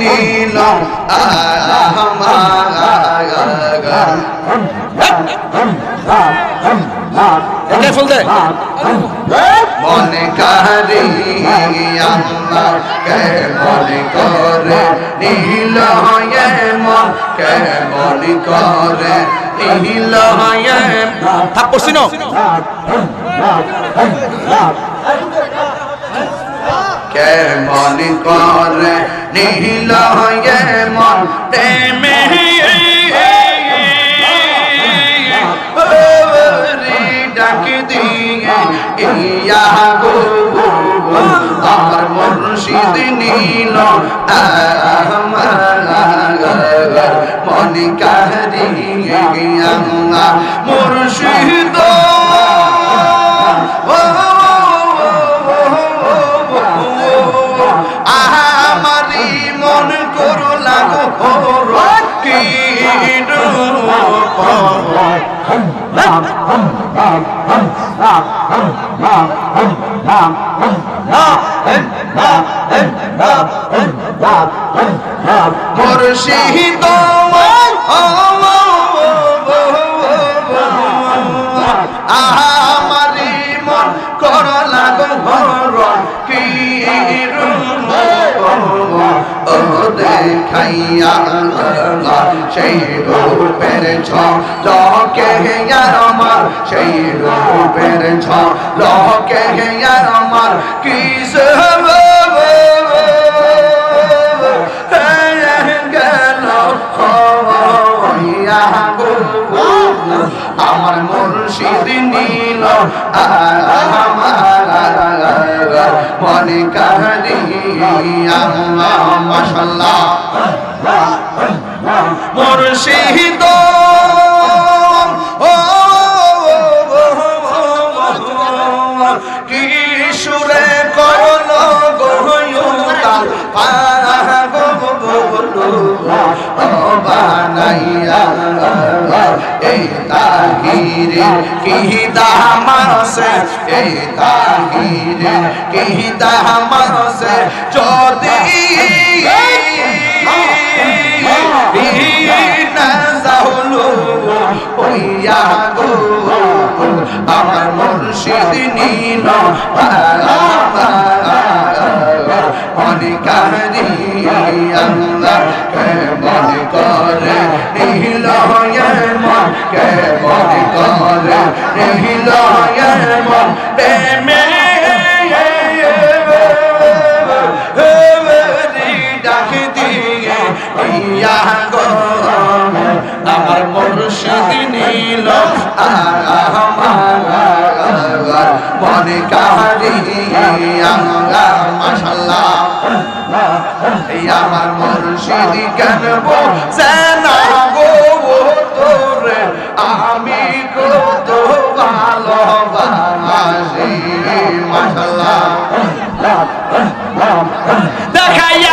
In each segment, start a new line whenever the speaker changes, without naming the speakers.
নীল
এটাই ফুল দে
মনে কারি আল্লাহ কে মনে করে নীল মন কে মনে করে নীল
থাক করছি না
কে মনে করে নীল হয়ে মন প্রেমে ডাক দিয়ে ইয়া গো আমার মুর্শিদ নীল মুর্শিদ আমারি মন করো লাগো কি ও দেখাইয়া সেই রূপের ছ লকে আমার সেই রূপের ছ লকে আমার কিস আমার মুর্শিদ নীল, মনে কারিয়া মাশাল্লাহ মুর্শিদ। তাহিরে কি দামাসে? এই তাহিরে কি দামাসে? যদি মুর্শিদ নীল আল্লাহ কে মনে করে নীল মন কে মনে করে নীল মন প্রেমে আমার মুর্শিদ নীল কারি আল্লাহ মাশাল্লাহ এই আমার মুর্শিদ কেন সেনা গো তোরে আমি কত ভালোবাসি মাশাল্লাহ দেখাইয়া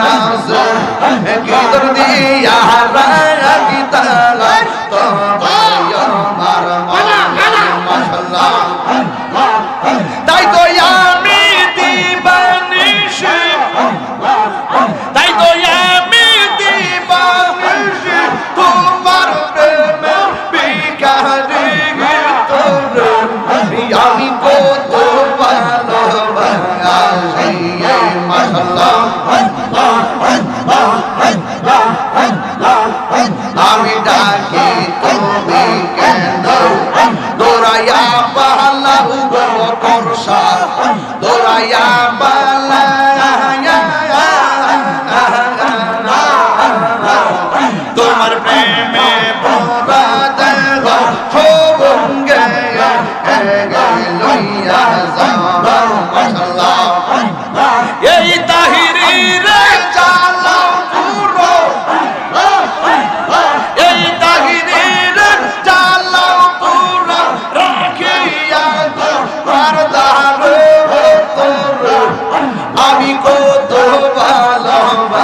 নাস কিদর দিয়া গীতালা তোমায় আমি ডাকি তুমি কেন দোরাইয়া পালা করসা দোরাইয়া পালা তোমার প্রেমে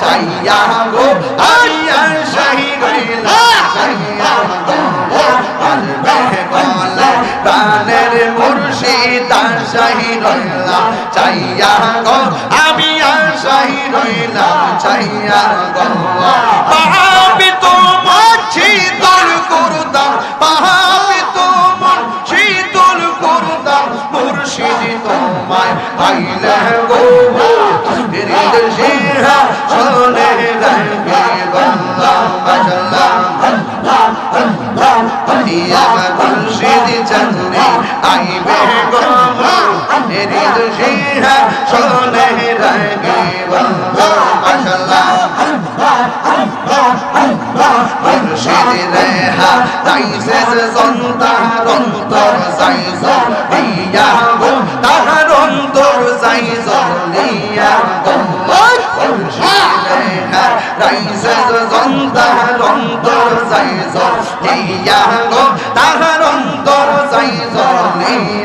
চাইয়া গো আমি আশাই রইলা চাইয়া গো প্রাণের মুর্শিদ আশাই রইলা চাইয়া গো, আমি আশাই রইলা চাইয়া গো।
পাহাবি তোমার
শীতল করুদাম পাহাড়ে তোমার শীতল করুদাম মুর্শিদ তোমায় পাইলে গো। দিয়া মুর্শিদ চন্দ্রে আইবে গো তাইসে সন্তান অন্তর সাইজ দিয়া গো দিয়া